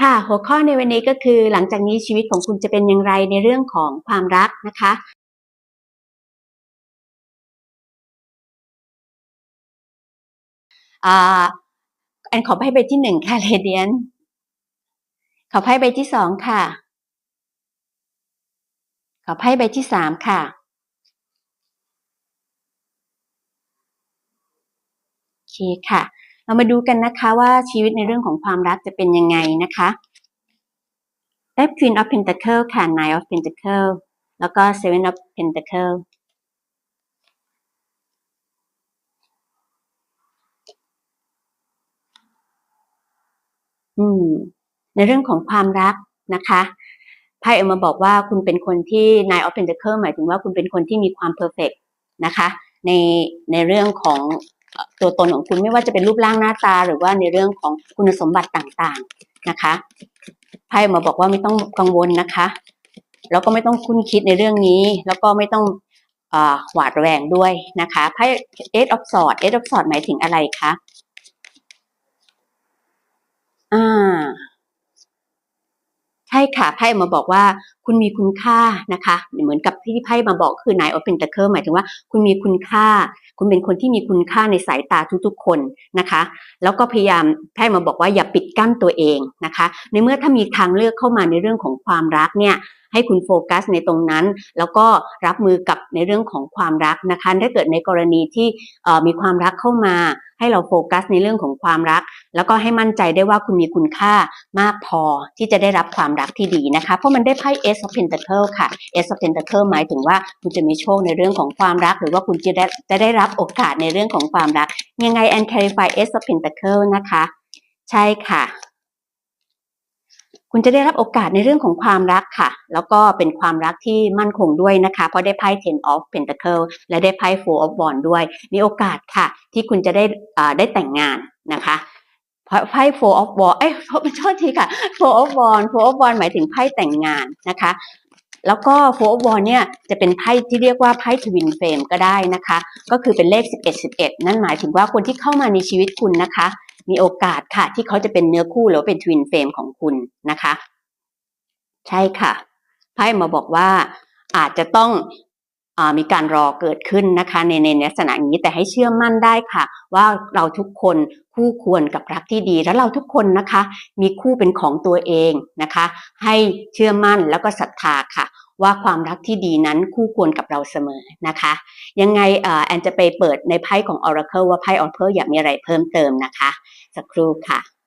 ค่ะหัวข้อในวันนี้ก็คือหลังจากนี้ชีวิตของคุณจะเป็นอย่างไรในเรื่องของความรักนะคะ อ่าอันขอไพ่ใบที่หนึ่งค่ะเรเดียนขอไพ่ใบที่สองค่ะ ขอไพ่ใบที่สามค่ะ โอเคค่ะ เรามาดูกันนะคะว่าชีวิตในเรื่องของความรักจะเป็นยังไงนะคะ ได้ Queen of Pentacle ค่ะ Nine of Pentacle แล้วก็ Seven of Pentacle อืม ในเรื่องของความรักนะคะไพ่เอามาบอกว่าคุณเป็นคนที่ Nine of Pentacle หมายถึงว่าคุณเป็นคนที่มีความเพอร์เฟกนะคะ ในในเรื่องของ ตัวตนของคุณไม่ว่าจะเป็นรูปร่างหน้าตา หรือว่าในเรื่องของคุณสมบัติต่างๆนะคะไพ่มาบอกว่าไม่ต้องกังวลนะคะ แล้วก็ไม่ต้องคุ้นคิดในเรื่องนี้ แล้วก็ไม่ต้องอหวาดระแวงด้วยนะคะไพ่ Eight of Swords Eight of s w o r d หมายถึงอะไรคะอ่า ใช่ค่ะไพ่มาบอกว่าคุณมีคุณค่านะคะ เหมือนกับที่ไพ่มาบอกคือนายออฟเ e นตะเ e หมายถึงว่าคุณมีคุณค่า คุณเป็นคนที่มีคุณค่าในสายตาทุกๆคนนะคะ แล้วก็พยายามไพ่มาบอกว่าอย่าปิดกั้นตัวเองนะคะ ในเมื่อถ้ามีทางเลือกเข้ามาในเรื่องของความรักเนี่ย ให้คุณโฟกัสในตรงนั้น แล้วก็รับมือกับในเรื่องของความรักนะคะถ้าเกิดในกรณีที่มีความรักเข้ามา ให้เราโฟกัสในเรื่องของความรัก แล้วก็ให้มั่นใจได้ว่าคุณมีคุณค่ามากพอที่จะได้รับความรักที่ดีนะคะ เพราะมันได้ไพ่ Ace of Pentacle ค่ะ Ace of Pentacle หมายถึงว่าคุณจะมีโชคในเรื่องของความรัก หรือว่าคุณจะได้จะได้รับโอกาสในเรื่องของความรัก ยังไง and clarify Ace of Pentacle นะคะ ใช่ค่ะ คุณจะได้รับโอกาสในเรื่องของความรักค่ะ แล้วก็เป็นความรักที่มั่นคงด้วยนะคะ เพราะได้ไพ่ Ten of Pentacle และได้ไพ่ Four of Wands ด้วย มีโอกาสค่ะ ที่คุณจะได้ได้แต่งงานนะคะเพราะไพ่ Four of Wands เอ้ยโทษทีค่ะ Four of Wands Four of Wands หมายถึงไพ่แต่งงานนะคะ แล้วก็ Four of Wands เนี่ยจะเป็นไพ่ที่เรียกว่าไพ่ Twin Flame ก็ได้นะคะ ก็คือเป็นเลข 11 11 นั่นหมายถึงว่าคนที่เข้ามาในชีวิตคุณนะคะ มีโอกาสค่ะ ที่เขาจะเป็นเนื้อคู่หรือว่าเป็น Twin Flame ของคุณนะคะ ใช่ค่ะไพ่มาบอกว่าอาจจะต้องอมีการรอเกิดขึ้นนะคะในในลักษณะนี้แต่ให้เชื่อมั่นได้ค่ะ ว่าเราทุกคนคู่ควรกับรักที่ดี แล้วเราทุกคนนะคะ มีคู่เป็นของตัวเองนะคะ ให้เชื่อมั่นแล้วก็ศรัทธาค่ะ ว่าความรักที่ดีนั้นคู่ควรกับเราเสมอนะคะ ยังไงแอนจะไปเปิดในไพ่ของ Oracle ว่าไพ่ Oracle อยากมีอะไรเพิ่มเติมนะคะ สักครู่ค่ะ